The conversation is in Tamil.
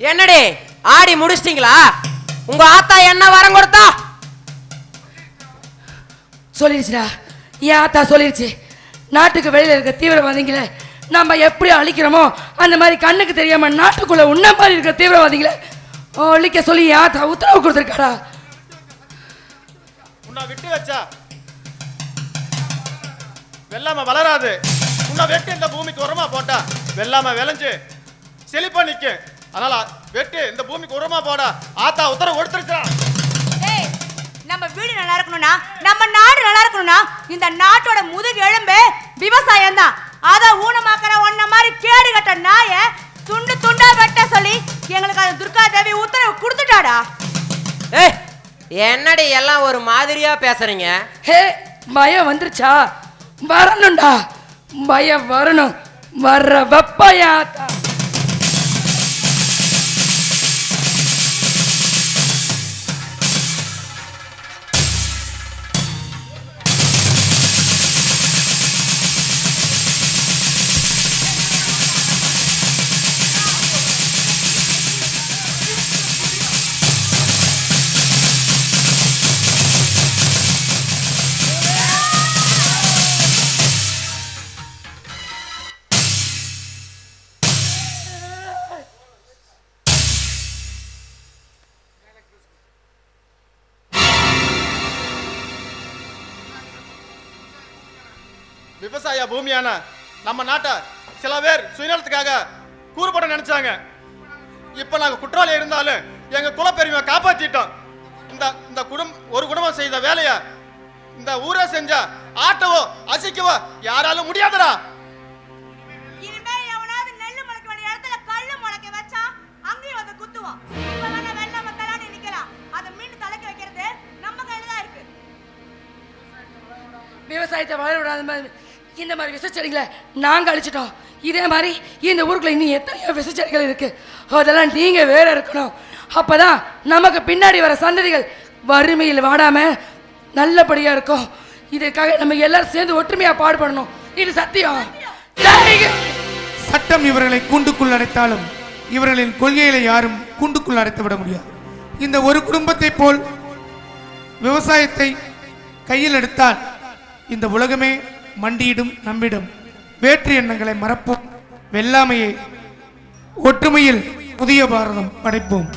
என்னடி? ஆடி முடிச்சிட்டீங்களா? உங்க ஆத்தா என்ன வரம் கொடுத்தா? சொல்லிடுச்சுடா என் ஆத்தா சொல்லிடுச்சு நாட்டுக்கு வெளியில இருக்க தீவிரவாதிகளை நம்ம எப்படி அழிக்கிறோமோ அந்த மாதிரி கண்ணுக்கு தெரியாம நாட்டுக்குள்ள உன்ன மாதிரி இருக்க தீவிரவாதிகளை அழிக்க சொல்லி என் ஆத்தா உத்தரவு கொடுத்துருக்காடா. உன்னை விட்டு வச்சா. வெள்ளாம வளராது. உன்னை வெட்டு இந்த பூமிக்கு உரமா போட்டா. வெள்ளாம விளைஞ்சு செழிப்பா நிக்கும். அதனால வெட்டு இந்த பூமிக்கு உரமா போடா. ஆத்தா உத்தரவு கொடுத்துருச்சா ஏய் நம்ம வீடு நல்லா இருக்கணும்னா நம்ம நாடு நல்லா இருக்கணும்னா இந்த நாட்டோட முதுகு எலும்பு விவசாயம் தான் அத ஊனமாக்கிற ஒன்ன மாதிரி கேடு கட்ட நாய துண்டு துண்டா வெட்ட சொல்லி எங்களுக்கு அந்த துர்கா தேவி உத்தரவு கொடுத்துட்டாடா. ஏய் என்னடி எல்லாம் ஒரு மாதிரியா பேசுறீங்க? ஹே பயம் வந்துருச்சா? வரணும்டா. பயம் வரணும். வர்ற வெப்ப விவசாய பூமியான நம்ம நாட்டை சில பேர் சுயநலத்துக்காக கூறுபட நினைச்சாங்க. இப்ப நாங்க குற்றவாளி இருந்தாலும் எங்க குலப்பெருமையை காப்பாத்திட்டோம். இந்த இந்த குடும் ஒரு குடும்பம் செய்த வேலைய இந்த ஊரே செஞ்சா ஆட்டவோ அசைக்கவோ யாராலும் முடியாதுடா. விவசாயத்தை வளர விடாத மாதிரி இந்த மாதிரி விசைச்செடிகளை நாங்கள் அழிச்சிட்டோம். இதே மாதிரி இந்த ஊருக்குள்ள இன்னும் எத்தனையோ விசைச்செடிகள் இருக்கு. அதெல்லாம் நீங்கள் வேற இருக்கணும். அப்பதான் நமக்கு பின்னாடி வர சந்ததிகள் வறுமையில் வாடாம நல்லபடியாக இருக்கும். இதுக்காக நம்ம எல்லாரும் சேர்ந்து ஒற்றுமையா பாடுபடணும். இது சத்தியம். சட்டம் இவர்களை கூண்டுக்குள் அடைத்தாலும் இவர்களின் கொள்கைகளை யாரும் கூண்டுக்குள் அடைத்து விட முடியாது. இந்த ஒரு குடும்பத்தை போல் விவசாயத்தை கையில் எடுத்தால் இந்த உலகமே மண்டியிடும் நம்மிடம். வேற்று எண்ணங்களை மறப்போம். வெள்ளாமையை ஒற்றுமையில் புதிய பாரதம் படைப்போம்.